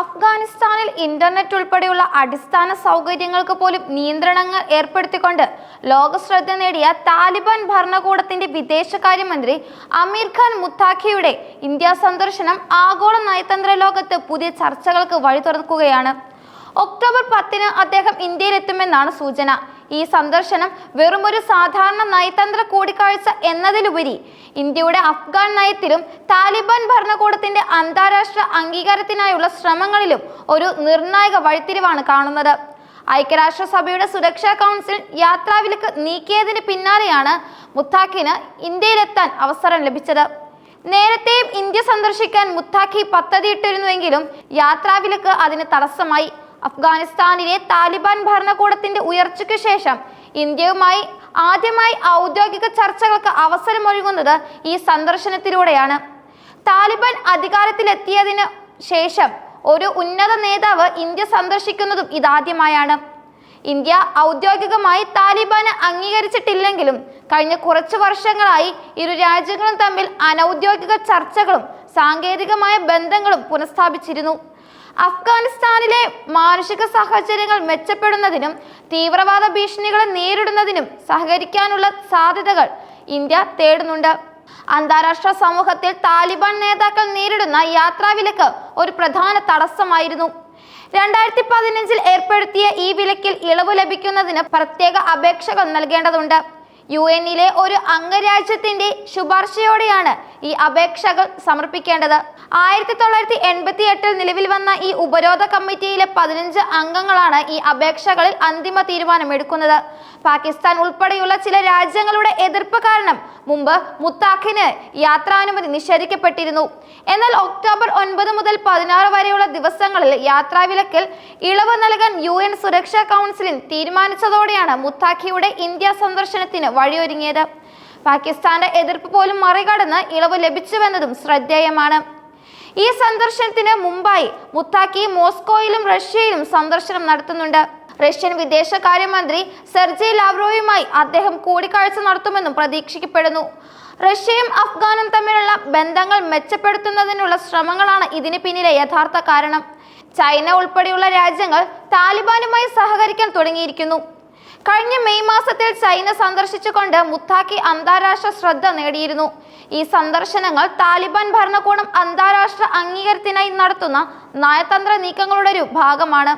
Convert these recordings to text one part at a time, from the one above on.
അഫ്ഗാനിസ്ഥാനിൽ ഇന്റർനെറ്റ് ഉൾപ്പെടെയുള്ള അടിസ്ഥാന സൗകര്യങ്ങൾക്ക് പോലും നിയന്ത്രണങ്ങൾ ഏർപ്പെടുത്തിക്കൊണ്ട് ലോക ശ്രദ്ധ നേടിയ താലിബാൻ ഭരണകൂടത്തിന്റെ വിദേശകാര്യമന്ത്രി അമീർ ഖാൻ മുത്താഖിയുടെ ഇന്ത്യ സന്ദർശനം ആഗോള നയതന്ത്ര ലോകത്ത് പുതിയ ചർച്ചകൾക്ക് വഴി തുറക്കുകയാണ് ഒക്ടോബർ പത്തിന് അദ്ദേഹം ഇന്ത്യയിലെത്തുമെന്നാണ് സൂചന. ഈ സന്ദർശനം വെറുമൊരു സാധാരണ നയതന്ത്ര കൂടിക്കാഴ്ച എന്നതിലുപരി ഇന്ത്യയുടെ അഫ്ഗാൻ നയത്തിലും താലിബാൻ ഭരണകൂടത്തിന്റെ അന്താരാഷ്ട്ര അംഗീകാരത്തിനായുള്ള ശ്രമങ്ങളിലും ഒരു നിർണായക വഴിത്തിരിവാണ് കാണുന്നത്. ഐക്യരാഷ്ട്രസഭയുടെ സുരക്ഷാ കൗൺസിൽ യാത്രാവിലക്ക് നീക്കിയതിന് പിന്നാലെയാണ് മുത്താഖിന് ഇന്ത്യയിലെത്താൻ അവസരം ലഭിച്ചത്. നേരത്തെയും ഇന്ത്യ സന്ദർശിക്കാൻ മുത്താഖി പദ്ധതിയിട്ടിരുന്നുവെങ്കിലും യാത്രാവിലക്ക് അതിന് തടസ്സമായി. അഫ്ഗാനിസ്ഥാനിലെ താലിബാൻ ഭരണകൂടത്തിന്റെ ഉയർച്ചയ്ക്ക് ശേഷം ഇന്ത്യയുമായി ആദ്യമായി ഔദ്യോഗിക ചർച്ചകൾക്ക് അവസരമൊരുങ്ങുന്നത് ഈ സന്ദർശനത്തിലൂടെയാണ്. താലിബാൻ അധികാരത്തിലെത്തിയതിന് ശേഷം ഒരു ഉന്നത നേതാവ് ഇന്ത്യ സന്ദർശിക്കുന്നതും ഇതാദ്യമായാണ്. ഇന്ത്യ ഔദ്യോഗികമായി താലിബാനെ അംഗീകരിച്ചിട്ടില്ലെങ്കിലും കഴിഞ്ഞ കുറച്ചു വർഷങ്ങളായി ഇരു രാജ്യങ്ങളും തമ്മിൽ അനൗദ്യോഗിക ചർച്ചകളും സാങ്കേതികമായ ബന്ധങ്ങളും പുനഃസ്ഥാപിച്ചിരുന്നു. അഫ്ഗാനിസ്ഥാനിലെ മാനുഷിക സാഹചര്യങ്ങൾ മെച്ചപ്പെടുന്നതിനും തീവ്രവാദ ഭീഷണികളെ നേരിടുന്നതിനും സഹകരിക്കാനുള്ള സാധ്യതകൾ ഇന്ത്യ തേടുന്നുണ്ട്. അന്താരാഷ്ട്ര സമൂഹത്തിൽ താലിബാൻ നേതാക്കൾ നേരിടുന്ന യാത്രാവിലക്ക് ഒരു പ്രധാന തടസ്സമായിരുന്നു. രണ്ടായിരത്തി പതിനഞ്ചിൽ ഏർപ്പെടുത്തിയ ഈ വിലക്കിൽ ഇളവ് ലഭിക്കുന്നതിന് പ്രത്യേക അപേക്ഷകൾ നൽകേണ്ടതുണ്ട്. യു എന്നിലെ ഒരു അംഗരാജ്യത്തിന്റെ ശുപാർശയോടെയാണ് ഈ അപേക്ഷകൾ സമർപ്പിക്കേണ്ടത്. ആയിരത്തി തൊള്ളായിരത്തി എൺപത്തി എട്ടിൽ നിലവിൽ വന്ന ഈ ഉപരോധ കമ്മിറ്റിയിലെ പതിനഞ്ച് അംഗങ്ങളാണ് ഈ അപേക്ഷകളിൽ അന്തിമ തീരുമാനമെടുക്കുന്നത്. പാകിസ്ഥാൻ ഉൾപ്പെടെയുള്ള ചില രാജ്യങ്ങളുടെ എതിർപ്പ് കാരണം മുമ്പ് മുത്താഖിന് യാത്രാനുമതി നിഷേധിക്കപ്പെട്ടിരുന്നു. എന്നാൽ ഒക്ടോബർ ഒൻപത് മുതൽ പതിനാറ് വരെയുള്ള ദിവസങ്ങളിൽ യാത്രാവിലക്കിൽ ഇളവ് നൽകാൻ യു എൻ സുരക്ഷാ കൗൺസിലിൽ തീരുമാനിച്ചതോടെയാണ് മുത്താഖിയുടെ ഇന്ത്യ സന്ദർശനത്തിന് വഴിയൊരുങ്ങിയത്. പാകിസ്ഥാന്റെ എതിർപ്പ് പോലും മറികടന്ന് ഇളവ് ലഭിച്ചുവെന്നതും ശ്രദ്ധേയമാണ്. ഈ സന്ദർശനത്തിന് മുമ്പായി മുത്താക്കി മോസ്കോയിലും റഷ്യയിലും സന്ദർശനം നടത്തുന്നുണ്ട്. റഷ്യൻ വിദേശകാര്യമന്ത്രി സെർജി ലാവ്രോയുമായി അദ്ദേഹം കൂടിക്കാഴ്ച നടത്തുമെന്നും പ്രതീക്ഷിക്കപ്പെടുന്നു. റഷ്യയും അഫ്ഗാനും തമ്മിലുള്ള ബന്ധങ്ങൾ മെച്ചപ്പെടുത്തുന്നതിനുള്ള ശ്രമങ്ങളാണ് ഇതിന് പിന്നിലെ യഥാർത്ഥ കാരണം. ചൈന ഉൾപ്പെടെയുള്ള രാജ്യങ്ങൾ താലിബാനുമായി സഹകരിക്കാൻ തുടങ്ങിയിരിക്കുന്നു. കഴിഞ്ഞ മെയ് മാസത്തിൽ ചൈന സന്ദർശിച്ചുകൊണ്ട് മുത്താക്കി അന്താരാഷ്ട്ര ശ്രദ്ധ നേടിയിരുന്നു. ഈ സന്ദർശനങ്ങൾ താലിബാൻ ഭരണകൂടം അന്താരാഷ്ട്ര അംഗീകാരത്തിനായി നടത്തുന്ന നയതന്ത്ര നീക്കങ്ങളുടെ ഒരു ഭാഗമാണ്.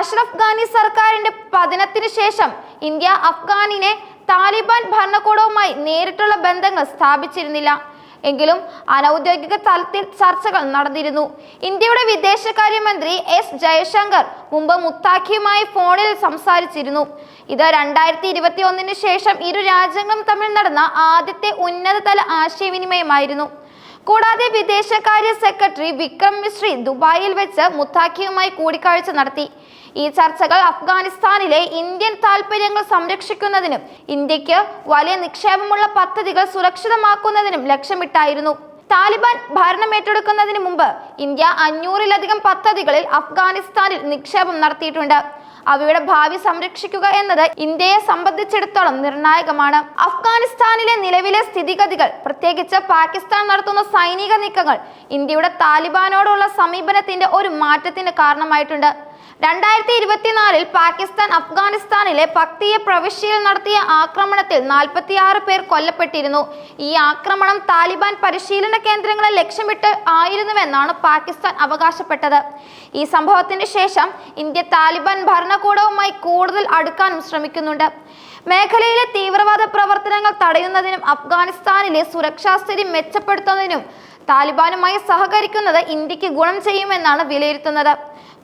അഷ്റഫ് ഖാനി സർക്കാരിന്റെ പതനത്തിന് ശേഷം ഇന്ത്യ അഫ്ഗാനിനെ താലിബാൻ ഭരണകൂടവുമായി നേരിട്ടുള്ള ബന്ധങ്ങൾ സ്ഥാപിച്ചിരുന്നില്ല. എങ്കിലും അനൗദ്യോഗിക തലത്തിൽ ചർച്ചകൾ നടന്നിരുന്നു. ഇന്ത്യയുടെ വിദേശകാര്യമന്ത്രി എസ് ജയശങ്കർ മുമ്പ് മുത്താഖിയുമായി ഫോണിൽ സംസാരിച്ചിരുന്നു. ഇത് രണ്ടായിരത്തി ഇരുപത്തി ഒന്നിന് ശേഷം ഇരു രാജ്യങ്ങളും തമ്മിൽ നടന്ന ആദ്യത്തെ ഉന്നതതല ആശയവിനിമയമായിരുന്നു. കൂടാതെ വിദേശകാര്യ സെക്രട്ടറി വിക്രം മിശ്രി ദുബായിൽ വെച്ച് മുത്താഖിയുമായി കൂടിക്കാഴ്ച നടത്തി. ഈ ചർച്ചകൾ അഫ്ഗാനിസ്ഥാനിലെ ഇന്ത്യൻ താൽപര്യങ്ങൾ സംരക്ഷിക്കുന്നതിനും ഇന്ത്യയ്ക്ക് വലിയ നിക്ഷേപമുള്ള പദ്ധതികൾ സുരക്ഷിതമാക്കുന്നതിനും ലക്ഷ്യമിട്ടായിരുന്നു. താലിബാൻ ഭരണം ഏറ്റെടുക്കുന്നതിന് മുമ്പ് ഇന്ത്യ അഞ്ഞൂറിലധികം പദ്ധതികളിൽ അഫ്ഗാനിസ്ഥാനിൽ നിക്ഷേപം നടത്തിയിട്ടുണ്ട്. അവയുടെ ഭാവി സംരക്ഷിക്കുക എന്നത് ഇന്ത്യയെ സംബന്ധിച്ചിടത്തോളം നിർണായകമാണ്. അഫ്ഗാനിസ്ഥാനിലെ നിലവിലെ സ്ഥിതിഗതികൾ പ്രത്യേകിച്ച് പാകിസ്ഥാൻ നടത്തുന്ന സൈനിക നീക്കങ്ങൾ ഇന്ത്യയുടെ താലിബാനോടുള്ള സമീപനത്തിന്റെ ഒരു മാറ്റത്തിന് കാരണമായിട്ടുണ്ട്. രണ്ടായിരത്തി ഇരുപത്തിനാലിൽ പാകിസ്ഥാൻ അഫ്ഗാനിസ്ഥാനിലെ പക്തിയ പ്രവിശ്യയിൽ നടത്തിയ ആക്രമണത്തിൽ നാൽപ്പത്തിയാറ് പേർ കൊല്ലപ്പെട്ടിരുന്നു. ഈ ആക്രമണം താലിബാൻ പരിശീലന കേന്ദ്രങ്ങളെ ലക്ഷ്യമിട്ട് ആയിരുന്നുവെന്നാണ് പാകിസ്ഥാൻ അവകാശപ്പെട്ടത്. ഈ സംഭവത്തിന് ശേഷം ഇന്ത്യ താലിബാൻ ഭരണകൂടവുമായി കൂടുതൽ അടുക്കാനും ശ്രമിക്കുന്നുണ്ട്. മേഖലയിലെ തീവ്രവാദ പ്രവർത്തനങ്ങൾ തടയുന്നതിനും അഫ്ഗാനിസ്ഥാനിലെ സുരക്ഷാ സ്ഥിതി മെച്ചപ്പെടുത്തുന്നതിനും താലിബാനുമായി സഹകരിക്കുന്നത് ഇന്ത്യയ്ക്ക് ഗുണം ചെയ്യുമെന്നാണ് വിലയിരുത്തുന്നത്.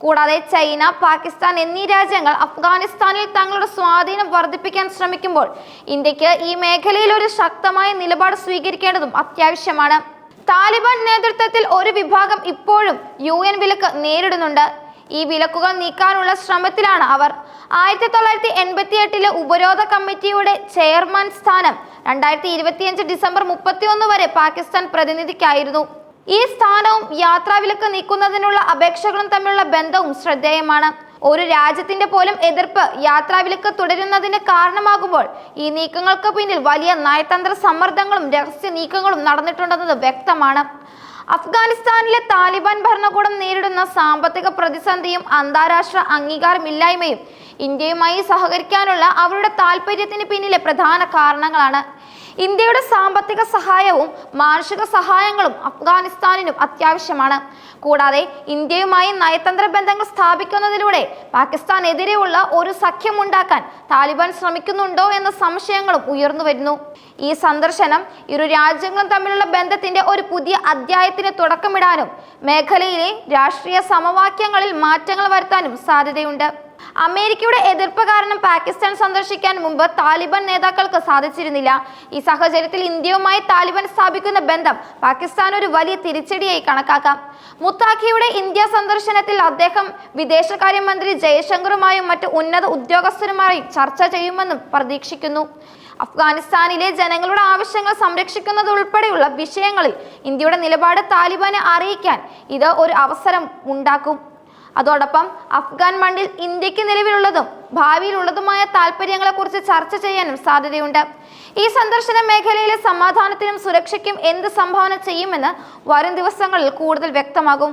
കൂടാതെ ചൈന പാകിസ്ഥാൻ എന്നീ രാജ്യങ്ങൾ അഫ്ഗാനിസ്ഥാനിൽ തങ്ങളുടെ സ്വാധീനം വർദ്ധിപ്പിക്കാൻ ശ്രമിക്കുമ്പോൾ ഇന്ത്യയ്ക്ക് ഈ മേഖലയിൽ ഒരു ശക്തമായ നിലപാട് സ്വീകരിക്കേണ്ടതും അത്യാവശ്യമാണ്. താലിബാൻ നേതൃത്വത്തിൽ ഒരു വിഭാഗം ഇപ്പോഴും യു എൻ വിലക്ക് നേരിടുന്നുണ്ട്. ഈ വിലക്കുകൾ നീക്കാനുള്ള ശ്രമത്തിലാണ് അവർ. ആയിരത്തി തൊള്ളായിരത്തി എൺപത്തി എട്ടിലെ ഉപരോധ കമ്മിറ്റിയുടെ ചെയർമാൻ സ്ഥാനം രണ്ടായിരത്തി ഇരുപത്തിയഞ്ച് ഡിസംബർ മുപ്പത്തിയൊന്ന് വരെ പാകിസ്ഥാൻ പ്രതിനിധിക്കായിരുന്നു. ഈ സ്ഥാനവും യാത്രാവിലക്ക് നീക്കുന്നതിനുള്ള അപേക്ഷകളും തമ്മിലുള്ള ബന്ധവും ശ്രദ്ധേയമാണ്. ഒരു രാജ്യത്തിന്റെ പോലും എതിർപ്പ് യാത്രാവിലക്ക് തുടരുന്നതിന് കാരണമാകുമ്പോൾ ഈ നീക്കങ്ങൾക്ക് പിന്നിൽ വലിയ നയതന്ത്ര സമ്മർദ്ദങ്ങളും രഹസ്യ നീക്കങ്ങളും നടന്നിട്ടുണ്ടെന്നത് വ്യക്തമാണ്. അഫ്ഗാനിസ്ഥാനിലെ താലിബാൻ ഭരണകൂടം നേരിടുന്ന സാമ്പത്തിക പ്രതിസന്ധിയും അന്താരാഷ്ട്ര അംഗീകാരമില്ലായ്മയും ഇന്ത്യയുമായി സഹകരിക്കാനുള്ള അവരുടെ താല്പര്യത്തിന് പിന്നിലെ പ്രധാന കാരണങ്ങളാണ്. ഇന്ത്യയുടെ സാമ്പത്തിക സഹായവും മാനുഷിക സഹായങ്ങളും അഫ്ഗാനിസ്ഥാനിനും അത്യാവശ്യമാണ്. കൂടാതെ ഇന്ത്യയുമായി നയതന്ത്ര ബന്ധങ്ങൾ സ്ഥാപിക്കുന്നതിലൂടെ പാകിസ്ഥാനെതിരെയുള്ള ഒരു സഖ്യമുണ്ടാക്കാൻ താലിബാൻ ശ്രമിക്കുന്നുണ്ടോ എന്ന സംശയങ്ങളും ഉയർന്നു വരുന്നു. ഈ സന്ദർശനം ഇരു രാജ്യങ്ങളും തമ്മിലുള്ള ബന്ധത്തിന്റെ ഒരു പുതിയ അധ്യായത്തിന് തുടക്കമിടാനും മേഖലയിലെ രാഷ്ട്രീയ സമവാക്യങ്ങളിൽ മാറ്റങ്ങൾ വരുത്താനും സാധ്യതയുണ്ട്. അമേരിക്കയുടെ എതിർപ്പ് കാരണം പാകിസ്ഥാൻ സന്ദർശിക്കാൻ മുമ്പ് താലിബാൻ നേതാക്കൾക്ക് സാധിച്ചിരുന്നില്ല. ഈ സാഹചര്യത്തിൽ ഇന്ത്യയുമായി താലിബാൻ സ്ഥാപിക്കുന്ന ബന്ധം പാകിസ്ഥാൻ ഒരു വലിയ തിരിച്ചടിയായി കണക്കാക്കാം. മുത്താഖിയുടെ ഇന്ത്യ സന്ദർശനത്തിൽ അദ്ദേഹം വിദേശകാര്യമന്ത്രി ജയശങ്കറുമായും മറ്റ് ഉന്നത ഉദ്യോഗസ്ഥരുമായും ചർച്ച ചെയ്യുമെന്നും പ്രതീക്ഷിക്കുന്നു. അഫ്ഗാനിസ്ഥാനിലെ ജനങ്ങളുടെ ആവശ്യങ്ങൾ സംരക്ഷിക്കുന്നത് ഉൾപ്പെടെയുള്ള വിഷയങ്ങളിൽ ഇന്ത്യയുടെ നിലപാട് താലിബാനെ അറിയിക്കാൻ ഇത് ഒരു അവസരം ഉണ്ടാക്കും. അതോടൊപ്പം അഫ്ഗാൻ മണ്ണിൽ ഇന്ത്യയ്ക്ക് നിലവിലുള്ളതും ഭാവിയിലുള്ളതുമായ താല്പര്യങ്ങളെക്കുറിച്ച് ചർച്ച ചെയ്യാനും സാധ്യതയുണ്ട്. ഈ സന്ദർശന മേഖലയിലെ സമാധാനത്തിനും സുരക്ഷയ്ക്കും എന്ത് സംഭാവന ചെയ്യുമെന്ന് വരും ദിവസങ്ങളിൽ കൂടുതൽ വ്യക്തമാകും.